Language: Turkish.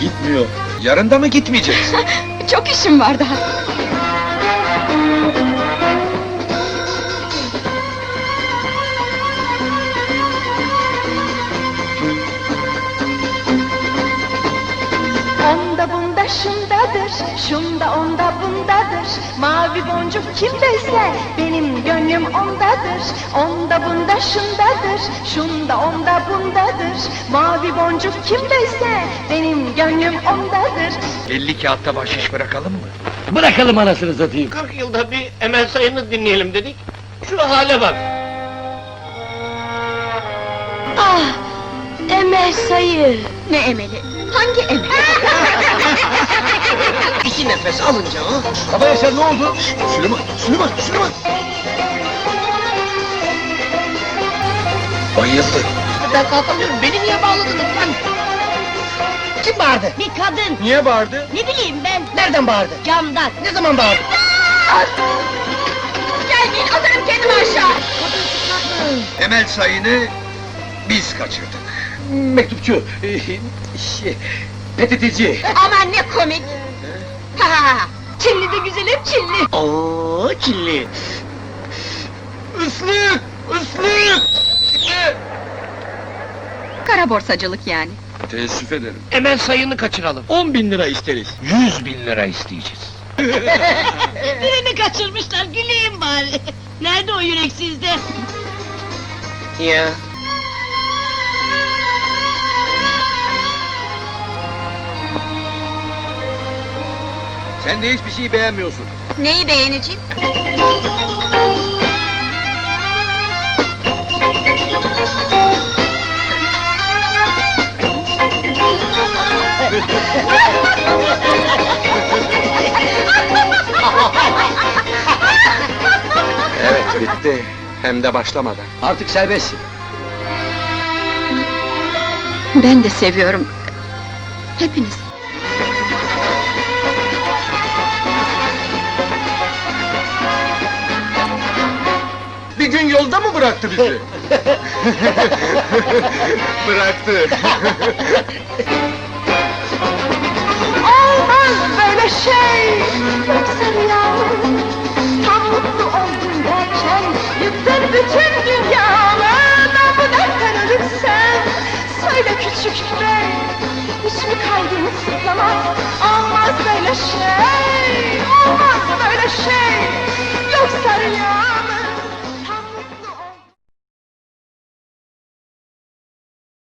Gitmiyor. Yarın da mı gitmeyeceksin? Çok işim var daha. Bunda şundadır, şunda onda bundadır. Mavi boncuk kimdeyse benim gönlüm ondadır. Onda bunda şundadır, şunda onda bundadır. Mavi boncuk kimdeyse benim gönlüm ondadır. 50 kağıtta bahşiş bırakalım mı? Bırakalım anasını satayım. 40 yılda bir Emel Sayın'ı dinleyelim dedik. Şu hale bak. Ah, Emel sayı. Ne emeli? Hangi emel? İki nefes alınca o. Baba Yaşar ne oldu? Süleyman, Süleyman, Süleyman! Bayıldı. Ben kalkamıyorum. Beni niye bağladınız lan? Kim bağırdı? Bir kadın. Niye bağırdı? Ne bileyim ben. Nereden bağırdı? Camdan. Ne zaman bağırdı? Gelmeyin atarım kendimi aşağı. Emel sayını biz kaçırdık. Mektupçu, e, şey, PTT'ci. Aman ne komik. Çilli de güzelim çilli. Oo, çilli. Islık! Islık! Kara borsacılık yani. Teessüf ederim. Emel Sayın'ı kaçıralım. 10 bin lira isteriz. 100 bin lira isteyeceğiz. Birini kaçırmışlar, güleyim bari. Nerede o yürek sizde? Ya. Sen de hiçbir şeyi beğenmiyorsun. Neyi beğeneceğim? Evet bitti. Hem de başlamadan. Artık serbestsin. Ben de seviyorum. Hepiniz. Yolda mı bıraktı bizi? bıraktı. Olmaz böyle şey. Yoksa rüya mı? Tam mutlu oldum derken yıktın bütün dünyamı. Ben bu dertten ölürsem söyle küçük bey. Hiç mi kalbimi sızlamaz? Olmaz böyle şey. Olmaz böyle şey. Yoksa rüya